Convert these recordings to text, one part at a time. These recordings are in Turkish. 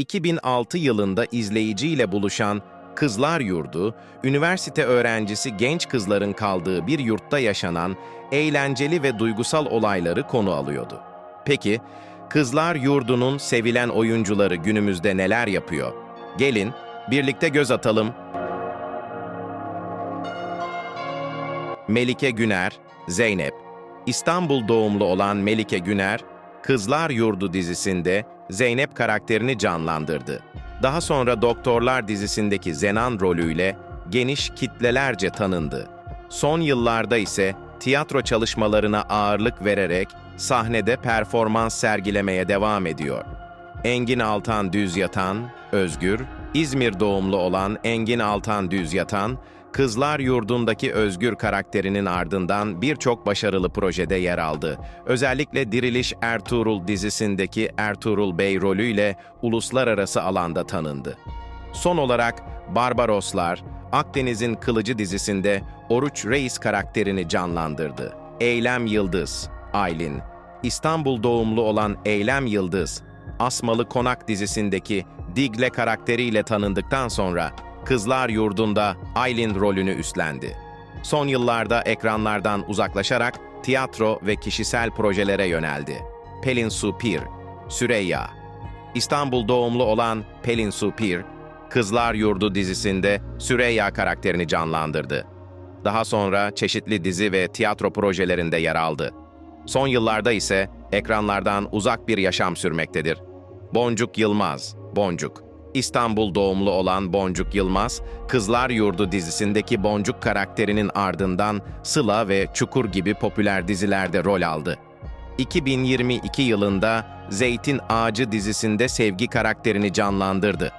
2006 yılında izleyiciyle buluşan Kızlar Yurdu, üniversite öğrencisi genç kızların kaldığı bir yurtta yaşanan eğlenceli ve duygusal olayları konu alıyordu. Peki, Kızlar Yurdu'nun sevilen oyuncuları günümüzde neler yapıyor? Gelin, birlikte göz atalım. Melike Güner, Zeynep. İstanbul doğumlu olan Melike Güner, Kızlar Yurdu dizisinde Zeynep karakterini canlandırdı. Daha sonra Doktorlar dizisindeki Zenan rolüyle geniş kitlelerce tanındı. Son yıllarda ise tiyatro çalışmalarına ağırlık vererek sahnede performans sergilemeye devam ediyor. Engin Altan Düz Yatan, Özgür, İzmir doğumlu olan Engin Altan Düz Yatan, Kızlar Yurdu'ndaki Özgür karakterinin ardından birçok başarılı projede yer aldı. Özellikle Diriliş Ertuğrul dizisindeki Ertuğrul Bey rolüyle uluslararası alanda tanındı. Son olarak Barbaroslar, Akdeniz'in Kılıcı dizisinde Oruç Reis karakterini canlandırdı. Eylem Yıldız, Aylin, İstanbul doğumlu olan Eylem Yıldız, Asmalı Konak dizisindeki Digle karakteriyle tanındıktan sonra Kızlar Yurdu'nda Aylin rolünü üstlendi. Son yıllarda ekranlardan uzaklaşarak tiyatro ve kişisel projelere yöneldi. Pelin Su Süreyya. İstanbul doğumlu olan Pelin Su Kızlar Yurdu dizisinde Süreyya karakterini canlandırdı. Daha sonra çeşitli dizi ve tiyatro projelerinde yer aldı. Son yıllarda ise ekranlardan uzak bir yaşam sürmektedir. Boncuk Yılmaz, Boncuk. İstanbul doğumlu olan Boncuk Yılmaz, Kızlar Yurdu dizisindeki Boncuk karakterinin ardından Sıla ve Çukur gibi popüler dizilerde rol aldı. 2022 yılında Zeytin Ağacı dizisinde Sevgi karakterini canlandırdı.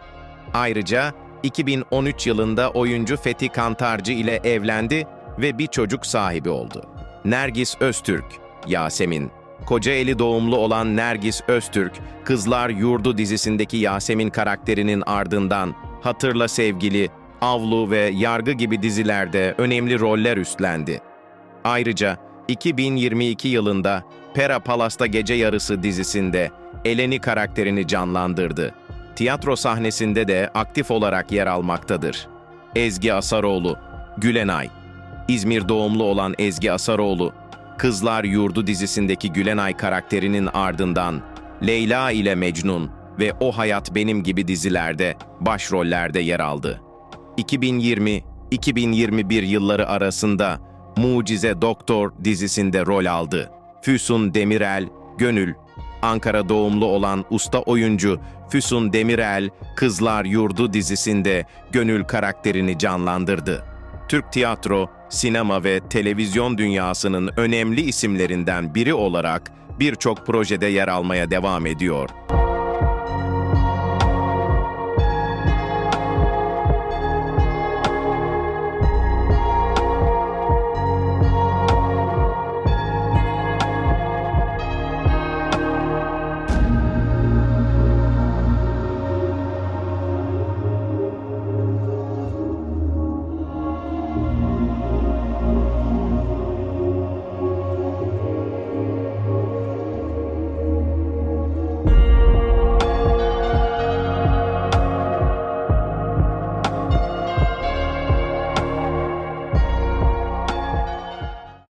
Ayrıca 2013 yılında oyuncu Fethi Kantarcı ile evlendi ve bir çocuk sahibi oldu. Nergis Öztürk, Yasemin. Kocaeli doğumlu olan Nergis Öztürk, Kızlar Yurdu dizisindeki Yasemin karakterinin ardından Hatırla Sevgili, Avlu ve Yargı gibi dizilerde önemli roller üstlendi. Ayrıca 2022 yılında Pera Palas'ta Gece Yarısı dizisinde Eleni karakterini canlandırdı. Tiyatro sahnesinde de aktif olarak yer almaktadır. Ezgi Asaroğlu, Gülenay. İzmir doğumlu olan Ezgi Asaroğlu, Kızlar Yurdu dizisindeki Gülenay karakterinin ardından Leyla ile Mecnun ve O Hayat Benim gibi dizilerde başrollerde yer aldı. 2020-2021 yılları arasında Mucize Doktor dizisinde rol aldı. Füsun Demirel, Gönül, Ankara doğumlu olan usta oyuncu Füsun Demirel, Kızlar Yurdu dizisinde Gönül karakterini canlandırdı. Türk tiyatro, sinema ve televizyon dünyasının önemli isimlerinden biri olarak birçok projede yer almaya devam ediyor.